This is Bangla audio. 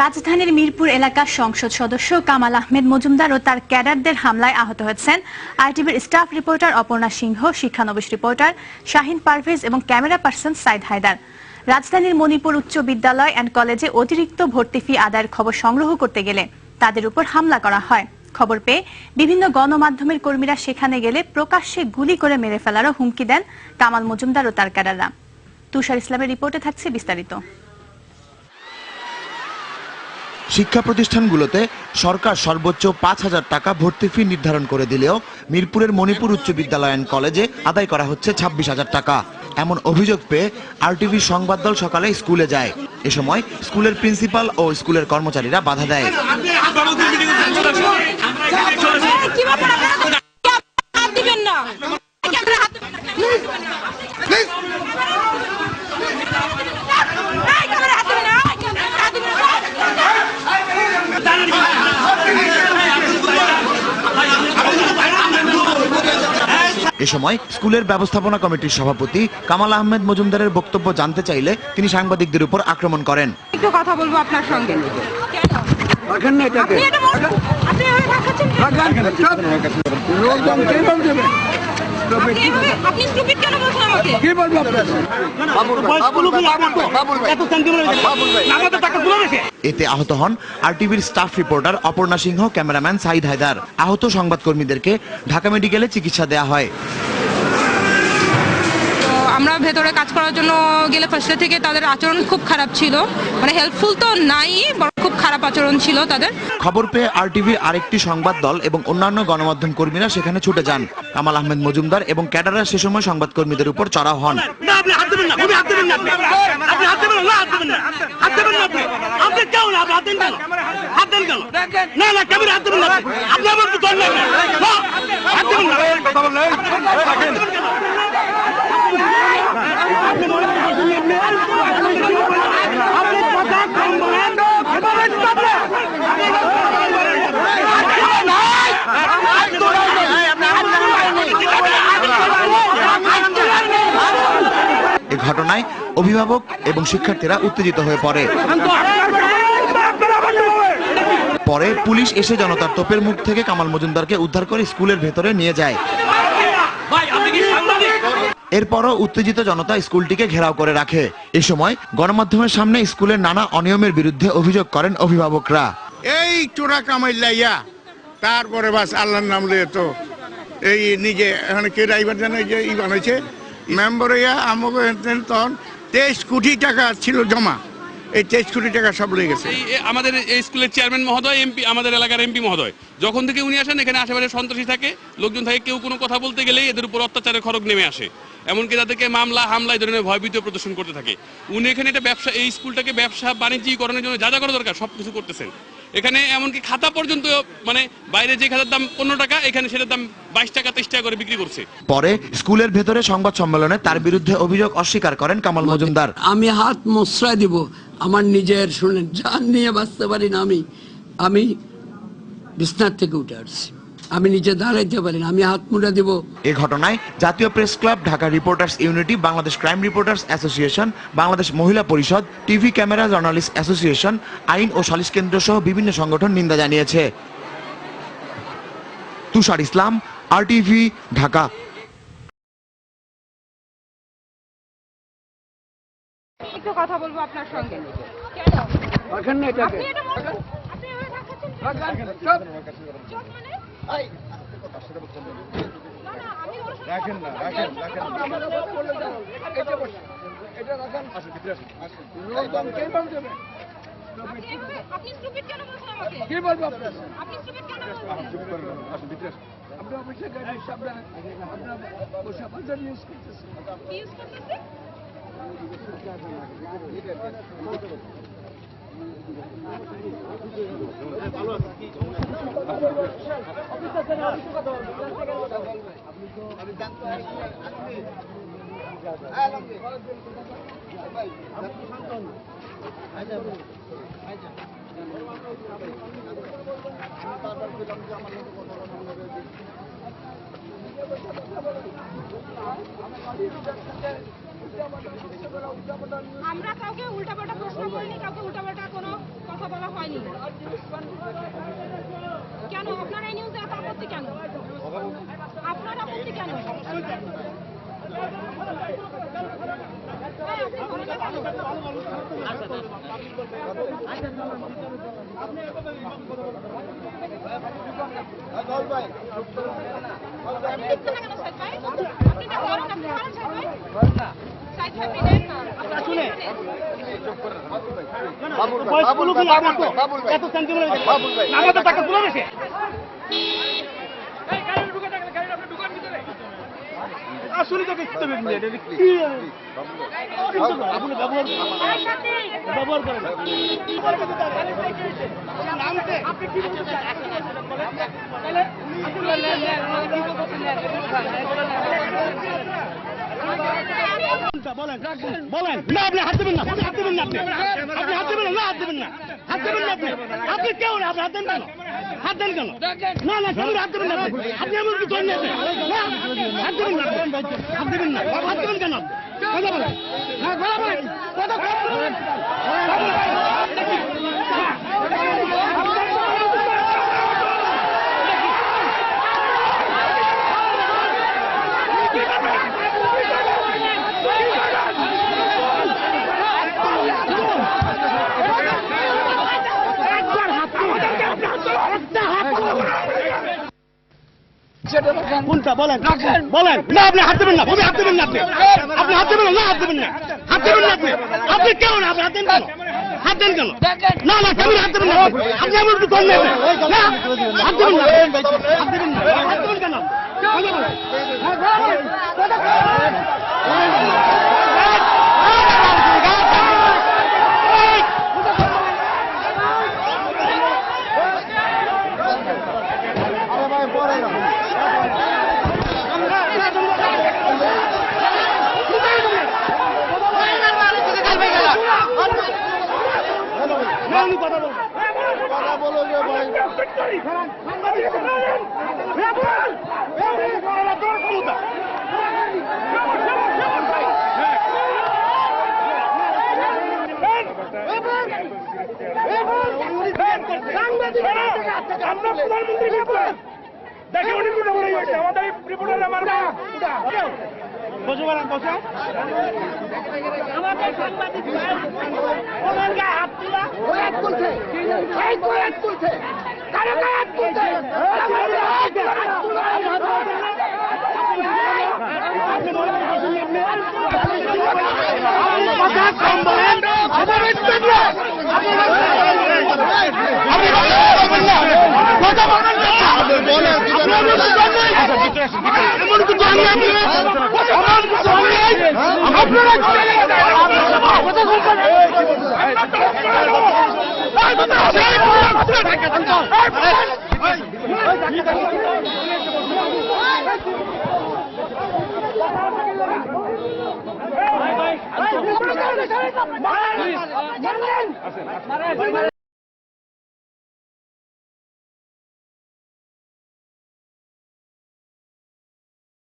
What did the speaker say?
রাজধানীর মিরপুর এলাকার সংসদ সদস্য কামাল আহমেদ মজুমদার ও তার ক্যাডারদের হামলায় আহত হয়েছেন। আইটিভির স্টাফ রিপোর্টার অপর্ণা সিংহ, শিক্ষানবিশ রিপোর্টার শাহিন পারভেজ এবং ক্যামেরা পার্সন সাইদ হায়দার। রাজধানীর মণিপুর উচ্চ বিদ্যালয় অ্যান্ড কলেজে অতিরিক্ত ভর্তি ফি আদায়ের খবর সংগ্রহ করতে গেলে তাদের উপর হামলা করা হয়। খবর পেয়ে বিভিন্ন গণমাধ্যমের কর্মীরা সেখানে গেলে প্রকাশ্যে গুলি করে মেরে ফেলারও হুমকি দেন কামাল মজুমদার ও তার ক্যাডাররা। তুষার ইসলামের রিপোর্টে থাকছে বিস্তারিত। শিক্ষা প্রতিষ্ঠানগুলোতে সরকার সর্বোচ্চ পাঁচ হাজার টাকা ভর্তি ফি নির্ধারণ করে দিলেও মিরপুরের মণিপুর উচ্চ বিদ্যালয় অ্যান্ড কলেজে আদায় করা হচ্ছে ছাব্বিশ হাজার টাকা। এমন অভিযোগ পেয়ে আরটিভি সংবাদ দল সকালে স্কুলে যায়। এ সময় স্কুলের প্রিন্সিপাল ও স্কুলের কর্মচারীরা বাধা দেয়। এ সময় স্কুলের ব্যবস্থাপনা কমিটির সভাপতি কামাল আহমেদ মজুমদারের বক্তব্য জানতে চাইলে তিনি সাংবাদিকদের উপর আক্রমণ করেন। একটু কথা বলব আপনার সঙ্গে। রাখেন না কি বলব। এতে আহত হন আরটিভির staff reporter Aparna Singha cameraman Saeed Haider. আহত সংবাদকর্মীদেরকে ঢাকা মেডিকেলে চিকিৎসা দেয়া হয়। আমরা ভেতরে কাজ করার জন্য গেলে ফার্স্টে থেকে তাদের আচরণ খুব খারাপ ছিল মানে হেল্পফুল তো নাই বরং খুব খারাপ আচরণ ছিল তাদের খবর পেয়ে আরটিভির আরেকটি সংবাদ দল এবং অন্যান্য গণমাধ্যম কর্মীরা সেখানে ছুটে যান কামাল আহমেদ মজুমদার এবং ক্যাডাররা সে সময় সংবাদকর্মীদের উপর চড়াও হন না আপনি হাত দেবেন না আপনি হাত দেবেন না আপনি আপনি হাত দেবেন না হাত দেবেন না হাত দেবেন না আপনি আপনি কেউ না আপনি হাত দেন কেন হাত দেন কেন না না ক্যামেরা হাত দেবেন না আপনি আপনি আমার তো ধরলেন না না, হাত দেবেন না কথা বললেন আপনি কথা কম বলেন এবারে stop না। হাত তোলেন না। হাত তোলেন না। এ ঘটনায় অভিভাবক এবং শিক্ষার্থীরা উত্তেজিত হয়ে পড়ে। পরে পুলিশ এসে জনতার তোপের মুখ থেকে কামাল মজুমদারকে উদ্ধার করে স্কুলের ভেতরে নিয়ে যায়। এরপরও উত্তেজিত জনতা স্কুলটিকে ঘেরাও করে রাখে। এ সময় গণমাধ্যমের সামনে স্কুলের নানা অনিয়মের বিরুদ্ধে অভিযোগ করেন অভিভাবকরা। এই চোরা কামাইলাইয়া তারপরে বাস আল্লাহর নাম লিয়ে তো এই নিজে এখানে কে ড্রাইভার জানে যে ই বানাইছে? মেম্বার আমাকে তখন তেইশ কোটি টাকা ছিল জমা। এই তেইশ কোটি টাকা সব লেগে গেছে। আমাদের এই স্কুলের চেয়ারম্যান মহোদয়, এমপি, আমাদের এলাকার এমপি মহোদয়, যখন থেকে উনি আসেন, এখানে আশেপাশে সন্ত্রাসী থাকে, লোকজন থাকে, কেউ কোনো কথা বলতে গেলেই এদের উপর অত্যাচারের খড়গ নেমে আসে। এমনকি তাদেরকে মামলা, হামলা, এই ধরনের ভয়ভীত প্রদর্শন করতে থাকে। উনি এখানে এটা ব্যবসা, এই স্কুলটাকে ব্যবসা বাণিজ্যিকরণের জন্য যা যা করা দরকার সব কিছু করতেছেন। এখানে এমনকি খাতা পর্যন্ত মানে বাইরে যে খাতার দাম পনেরো টাকা এখানে সেটার দাম বাইশ টাকা তেইশ টাকা করে বিক্রি করছে। পরে স্কুলের ভেতরে সংবাদ সম্মেলনে তার বিরুদ্ধে অভিযোগ অস্বীকার করেন কামাল মজুমদার। আমি হাত মশ্রয় দিব আমার নিজের শুনে যান নিয়ে বাঁচতে পারি না আমি। আমি বিছনার থেকে উঠে আসছি। আমি নিজে দাঁড়াইতে পারি না আমি হাত মুড়ে দিব। এ ঘটনায় জাতীয় press club Dhaka reporters unity Bangladesh crime reporters association Bangladesh মহিলা পরিষদ টিভি ক্যামেরা জার্নালিস্ট অ্যাসোসিয়েশন আইন ও সালিশ কেন্দ্র সহ বিভিন্ন সংগঠন নিন্দা জানিয়েছে। তুষার ইসলাম আরটিভি ঢাকা। একটু কথা বলব আপনার সঙ্গে। রাখেন না এটাকে। আপনি এটা রাখেন? না, রাখেন রাখেন এটা রাখেন stupid কেন বলছেন আমাকে? কি বলব আপনার আপনি? আমরা কাউকে উল্টাপাল্টা প্রশ্ন করিনি কাউকে উল্টাপাল্টা কোনো কথা বলা হয়নি। কেন? আপনার এই নিউজে এত আপত্তি কেন? আপনার আপত্তি কেন? আপনি ভাই? আপনি এটা করেন, আপনি করেন সাইদ ভাই? সাইদ ভাই, আপনি দেন না। আপনার শুনে বয়সগুলো কি লাগবে তো? এত সেন্টিমেন্ট আমাদের টাকা তুলে রেখে আসলে তো দেখতে কি আপনি ব্যবহার করেন আপনি কি বলতে বলেন। বলেন না আপনি হাত দেবেন না আপনি হাত দেবেন না আপনি আপনি হাত দেবেন না হাত দেবেন না হাত দেবেন না আপনি আপনি কেউ না আপনি হাত দেন কেন হাত দেন কেন না না কেউ হাত দেবেন না আপনি এমন কি করেন না হাত দেবেন না হাত দেবেন না হাত দেবেন কেন কথা বলেন কথা বলেন কথা বলেন কোনটা বলেন বলেন না আপনি হাত দেবেন না আপনি হাত দেবেন না আপনি আপনি হাত দেবেন না হাত দেবেন না হাত দেবেন না আপনি আপনি কেউ না আপনি হাত দেন কেন হাত দেন কেন না না কেমন হাত দেবেন না আপনি হাত দেবেন না হাত দেবেন না হাত দেবেন কেন কথা। হ্যাঁ, কথা। কথা কথা। কথা বলো ভাই আমরা প্রধানমন্ত্রী দেখে উনি কথা বলে গেছে আমাদের রিপোর্টার আমার বসো বলেন বসো আমাদের সাংবাদিক ওনার গায়ে হাত তোলা হাত তুলছে এই তো হাত তুলছে কারও গায়ে হাত তুলছে কথা কম বলেন আমার ইজ্জত না আপনি কথা বলবেন আপনারা